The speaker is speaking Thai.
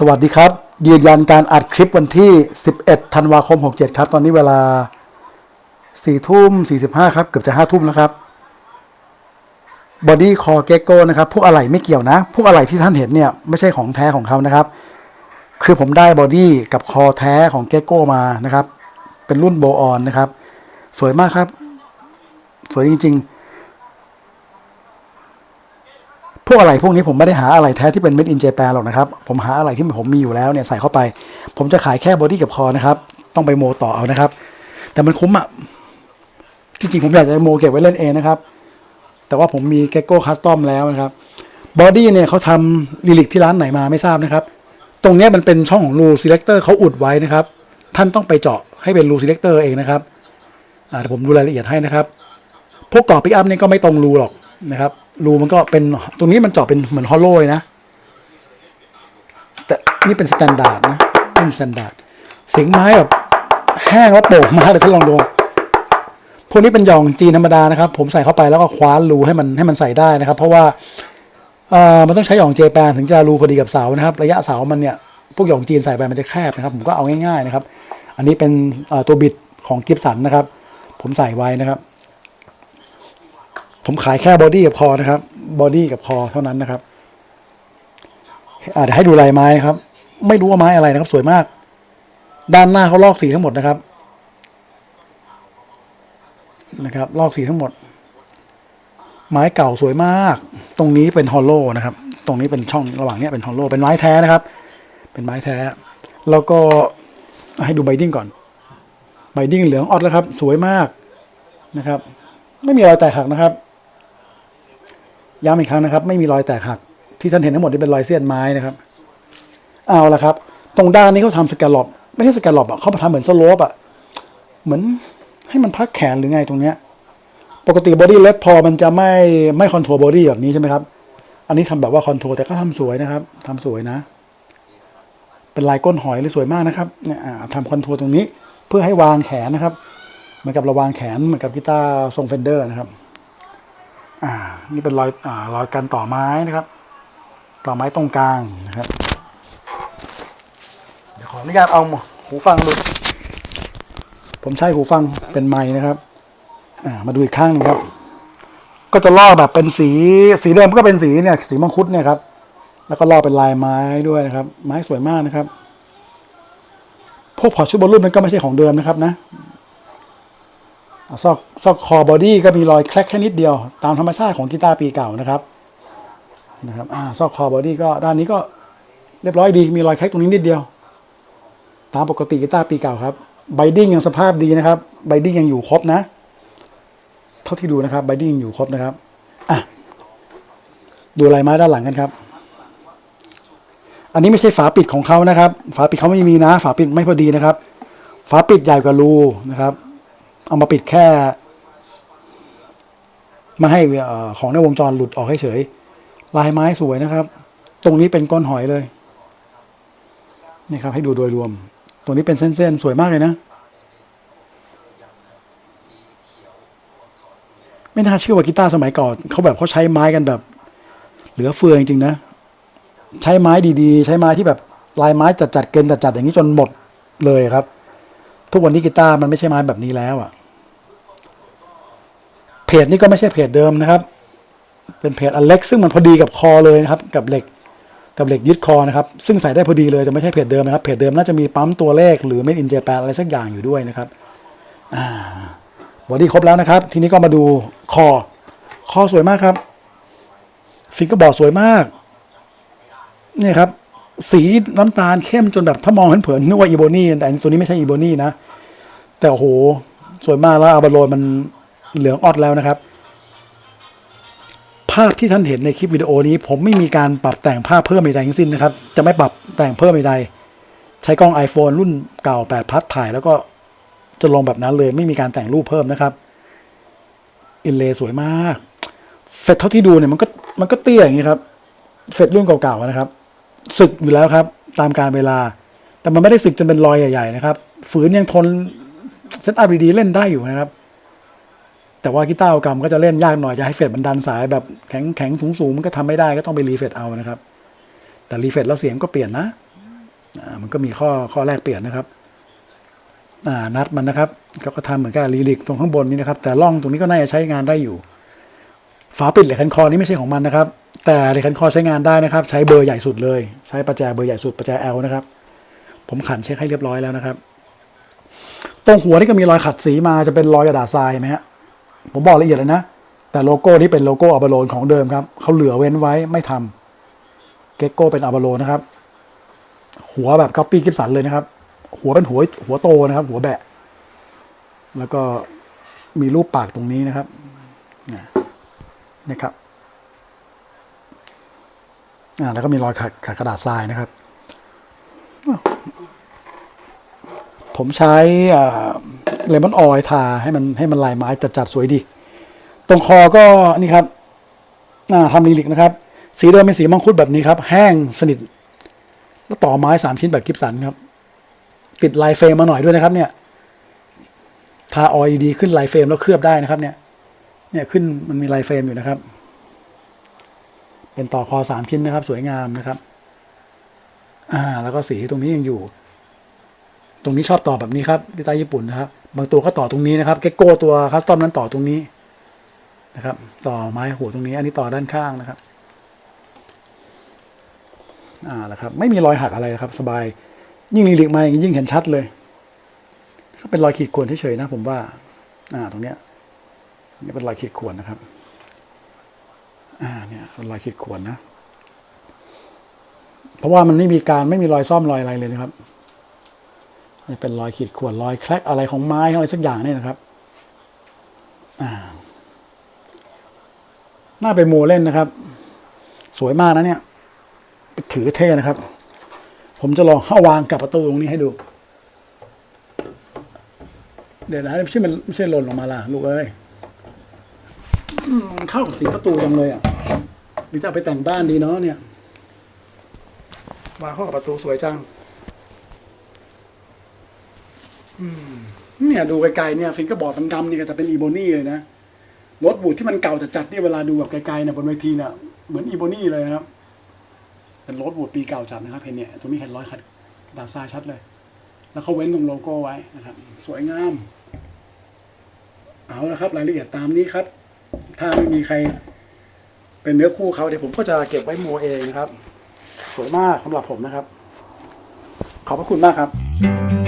สวัสดีครับ ยืนยันการอัดคลิปวันที่ 11 ธันวาคม 67 ครับ ตอนนี้เวลา 4 ทุ่ม 45 ครับ เกือบจะ 5 ทุ่มแล้วครับบอดี้คอเกโก้นะครับ พวกอะไหล่ไม่เกี่ยวนะ พวกอะไหล่ที่ท่านเห็นเนี่ย ไม่ใช่ของแท้ของเขานะครับ คือผมได้บอดี้กับคอแท้ของเกโก้มานะครับ เป็นรุ่นโบออนนะครับ สวยมากครับ สวยจริง ๆ พวกอะไรพวกนี้ผมไม่ได้หาอะไรแท้ที่เป็นเม็ดอินเจแปนหรอกนะครับ ผมหาอะไรที่ผมมีอยู่แล้วเนี่ยใส่เข้าไป ผมจะขายแค่บอดี้กับคอนะครับ ต้องไปโมต่อเอานะครับ แต่มันคุ้มอะ จริงๆ ผมอยากจะโมเก็บไว้เล่นเองนะครับ แต่ว่าผมมีเกโก้คัสตอมแล้วนะครับ บอดี้เนี่ยเขาทำลิลิกที่ร้านไหนมาไม่ทราบนะครับ ตรงเนี้ยมันเป็นช่องของรูซีเลคเตอร์เขาอุดไว้นะครับ ท่านต้องไปเจาะให้เป็นรูซีเลคเตอร์เองนะครับอ่าผมดูรายละเอียดให้นะครับ พวกกรอบปิกอัพเนี่ยก็ไม่ตรงรูหรอกนะครับ รูมันก็เป็นตรงนี้มันเจาะเป็นเหมือนฮอลโลเลยนะ แต่นี่เป็นสแตนดาร์ดนะนี่เป็นสแตนดาร์ดเสียงไม้แบบแห้งแล้วโป่งมากเลยท่านลองดูพวกนี้เป็นหย่องจีนธรรมดานะครับ ผมใส่เข้าไปแล้วก็คว้านรูให้มันให้มันใส่ได้นะครับ เพราะว่าเอ่อมันต้องใช้หย่องเจแปนถึงจะรูพอดีกับเสานะครับ ระยะเสามันเนี่ยพวกหย่องจีนใส่ไปมันจะแคบนะครับ ผมก็เอาง่ายๆนะครับ อันนี้เป็นตัวบิดของกิฟสันนะครับ ผมใส่ไว้นะครับ ผมขายแค่บอดี้กับคอนะครับบอดี้กับคอเท่านั้นนะครับอาเดี๋ยวให้ดูลายไม้นะครับ ไม่รู้ว่าไม้อะไรนะครับ สวยมาก ด้านหน้าเขาลอกสีทั้งหมดนะครับ นะครับ ลอกสีทั้งหมด ไม้เก่าสวยมาก ตรงนี้เป็นฮอลโลนะครับ ตรงนี้เป็นช่องระหว่างเนี้ยเป็นฮอลโลเป็นไม้แท้นะครับ เป็นไม้แท้ แล้วก็ให้ดูไบดิ้งก่อนไบดิ้งเหลืองออดแล้วครับ สวยมากนะครับ ไม่มีรอยแตกหักนะครับ ย้ำอีกครั้งนะครับ ไม่มีรอยแตกหัก ที่ท่านเห็นทั้งหมดนี่เป็นรอยเสี้ยนไม้นะครับ เอาละครับ ตรงด้านนี้เขาทำสแกลลอปไม่ใช่สแกลลอปอะเขาทำเหมือนสโลปอะเหมือนให้มันพักแขนหรือไงตรงเนี้ยปกติบอดี้เลสพอมันจะไม่ไม่คอนโทรลบอดี้แบบนี้ใช่ไหมครับ อันนี้ทำแบบว่าคอนโทรลแต่ก็ทำสวยนะครับทำสวยนะ เป็นลายก้นหอยเลยสวยมากนะครับเนี่ยทำคอนโทรลตรงนี้ เพื่อให้วางแขนนะครับ เหมือนกับราวางแขนเหมือนกับกีตาร์ทรงเฟนเดอร์นะครับ อ่า นี่เป็นรอยอ่ารอยการต่อไม้นะครับ ต่อไม้ตรงกลางนะครับเดี๋ยวขออนุญาตเอาหูฟังดูผมใช้หูฟังเป็นไม้นะครับอ่ามาดูอีกข้างหนึงครับ ก็จะลอกแบบเป็นสีสีเดิมก็เป็นสีเนี่ยสีมังคุดเนี่ยครับ แล้วก็ลอกเป็นลายไม้ด้วยนะครับ ไม้สวยมากนะครับพวกพอชุดบอลลูนนั้นก็ไม่ใช่ของเดิมนะครับนะ ซอกซอกคอบอดี้ก็มีรอยแคลกแค่นิดเดียว ตามธรรมชาติของกีตาร์ปีเก่านะครับนะครับอ่าซอกคอบอดี้ก็ด้านนี้ก็เรียบร้อยดีมีรอยแคลกตรงนี้นิดเดียว ตามปกติกีตาร์ปีเก่าครับไบดิ้งยังสภาพดีนะครับไบดิ้งยังอยู่ครบนะ เท่าที่ดูนะครับไบดิ้งยังอยู่ครบนะครับอะดูลายไม้ด้านหลังกันครับ อันนี้ไม่ใช่ฝาปิดของเขานะครับ ฝาปิดเขาไม่มีนะ ฝาปิดไม่พอดีนะครับ ฝาปิดใหญ่กว่ารูนะครับ เอามาปิดแค่ มาให้ของในวงจรหลุดออกให้เฉย ลายไม้สวยนะครับ ตรงนี้เป็นก้อนหอยเลย นี่ครับ ให้ดูโดยรวม ตรงนี้เป็นเส้นๆ สวยมากเลยนะ ไม่น่าเชื่อว่ากีตาร์สมัยก่อนเขาแบบเขาใช้ไม้กันแบบ เหลือเฟือจริงๆนะ ใช้ไม้ดีๆ ใช้ไม้ที่แบบลายไม้จัดๆเกินจัดๆอย่างนี้จนหมดเลยครับ ทุกวันนี้กีตาร์มันไม่ใช่ไม้แบบนี้แล้วอะ เพจนี้ก็ไม่ใช่เพจเดิมนะครับ เป็นเพจอันเล็กซึ่งมันพอดีกับคอเลยนะครับ กับเหล็กกับเหล็กยึดคอนะครับ ซึ่งใส่ได้พอดีเลยแต่ไม่ใช่เพจเดิมนะครับ เพจเดิมน่าจะมีปั๊มตัวเลขหรือเม็ดอินเจแปนอะไรสักอย่างอยู่ด้วยนะครับ อ่าบอดี้ครบแล้วนะครับ ทีนี้ก็มาดูคอ คอสวยมากครับ ฟิงเกอร์บอร์ดสวยมาก นี่ครับ สีน้ำตาลเข้มจนแบบถ้ามองเผินๆนึกว่าอีโบนี่แต่ตัวนี้ไม่ใช่อีโบนี่นะ แต่โอ้โหสวยมากแล้วอาบาโลนมันเหลืองออดแล้วนะครับ ภาพที่ท่านเห็นในคลิปวิดีโอนี้ ผมไม่มีการปรับแต่งภาพเพิ่มใดทั้งสิ้นนะครับ จะไม่ปรับแต่งเพิ่มใดใช้กล้อง iPhone รุ่นเก่า8พัดถ่าย แล้วก็จะลงแบบนั้นเลย ไม่มีการแต่งรูปเพิ่มนะครับ อินเลสวยมากเฟดเท่าที่ดูเนี่ยมันก็มันก็เตี้ยอย่างนี้ครับเฟดรุ่นเก่าๆนะครับ สึกอยู่แล้วครับ ตามการเวลา แต่มันไม่ได้สึกจนเป็นรอยใหญ่ ๆ นะครับ ฝืนยังทนเซตอัพดีๆเล่นได้อยู่นะครับ แต่ว่ากีตาร์เอากรรมก็จะเล่นยากหน่อยจะให้เฟดมันดันสายแบบแข็งแข็งสูงสูงๆมันก็ทำไม่ได้ก็ต้องไปรีเฟดเอานะครับ แต่รีเฟดแล้วเสียงก็เปลี่ยนนะมันก็มีข้อข้อแรกเปลี่ยนนะครับนัดมันนะครับเขาก็ทำเหมือนกับลีลิกตรงข้างบนนี้นะครับ แต่ร่องตรงนี้ก็น่าจะใช้งานได้อยู่ ฝาปิดเหล็กคันคอนี้ไม่ใช่ของมันนะครับ แต่เหล็กคันคอใช้งานได้นะครับ ใช้เบอร์ใหญ่สุดเลย ใช้ประแจเบอร์ใหญ่สุดประแจ L นะครับ ผมขันเช็คให้เรียบร้อยแล้วนะครับ ตรงหัวนี่ก็มีรอยขัดสีมาจะเป็นรอยกระดาษทรายไหมฮะผมบอกละเอียดเลยนะ แต่โลโก้ที่เป็นโลโก้อัลบโลนของเดิมครับเขาเหลือเว้นไว้ไม่ทำเกโก้เป็นอัลบโลนนะครับ หัวแบบก๊อปปี้กิฟสันเลยนะครับ หัวเป็นหัวหัวโตนะครับ หัวแบะ แล้วก็มีรูปปากตรงนี้นะครับนะนะครับ อ่าแล้วก็มีรอยขัดขัดกระดาษทรายนะครับ ผมใช้เลมอนออยทาให้มันให้มันลายไม้จัดจัดๆสวยดี ตรงคอก็นี่ครับอ่าทำลีลิกนะครับ สีเดิมเป็นสีมังคุดแบบนี้ครับ แห้งสนิทแล้วต่อไม้สามชิ้นแบบกิฟสันครับ ติดลายเฟรมมาหน่อยด้วยนะครับ เนี่ย ทาออยดีขึ้นลายเฟรมแล้วเคลือบได้นะครับ เนี่ย เนี่ยขึ้นมันมีลายเฟรมอยู่นะครับ เป็นต่อคอสามชิ้นนะครับ สวยงามนะครับอ่าแล้วก็สีตรงนี้ยังอยู่ ตรงนี้ชอบต่อแบบนี้ครับที่ใต้ญี่ปุ่นนะครับ บางตัวก็ต่อตรงนี้นะครับเกโก้ตัวคัสตอมนั้นต่อตรงนี้นะครับ ต่อไม้หัวตรงนี้ อันนี้ต่อด้านข้างนะครับอ่าแล้วครับ ไม่มีรอยหักอะไรนะครับ สบาย ยิ่งลีลิกมาอย่างนี้ยิ่งเห็นชัดเลยก็เป็นรอยขีดข่วนเฉยๆนะผมว่า อ่า ตรงเนี้ยนี่เป็นรอยขีดข่วนนะครับ อ่าเนี่ยรอยขีดข่วนนะ เพราะว่ามันไม่มีการไม่มีรอยซ่อมรอยอะไรเลยนะครับนี่เป็นรอยขีดข่วนรอยแคลกอะไรของไม้อะไรสักอย่างเนี่ยนะครับอ่าน่าไปโมเล่นนะครับ สวยมากนะเนี่ย ถือเท่นะครับ ผมจะลองเข้าวางกับประตูตรงนี้ให้ดู เดี๋ยวนะไม่ใช่มันไม่ใช่หล่นลงมาล่ะ ลูกเอ้ย เข้ากับสีประตูจังเลยอะหรือจะเอาไปแต่งบ้านดีเนาะเนี่ยวางเข้ากับประตูสวยจังเนี่ยดูไกลๆเนี่ยฟิงกอร์บอร์ดมันดำนี่ก็จะเป็นอีโบนี่เลยนะรถบูดที่มันเก่าจัดเนี่ยเวลาดูแบบไกลๆเนี่ยบนเวทีเนี่ยเหมือนอีโบนี่เลยนะครับ เป็นรถบูดปีเก่าจัดนะครับเห็นเนี่ยตรงนี้เห็นรอยขัดกระดาษทรายชัดเลย แล้วเขาเว้นตรงโลโก้ไว้นะครับ สวยงาม เอาละครับ รายละเอียดตามนี้ครับ ถ้าไม่มีใคร เป็นเนื้อคู่เขาเดี๋ยวผมก็จะเก็บไว้โมเองนะครับ สวยมากสำหรับผมนะครับ ขอบพระคุณมากครับ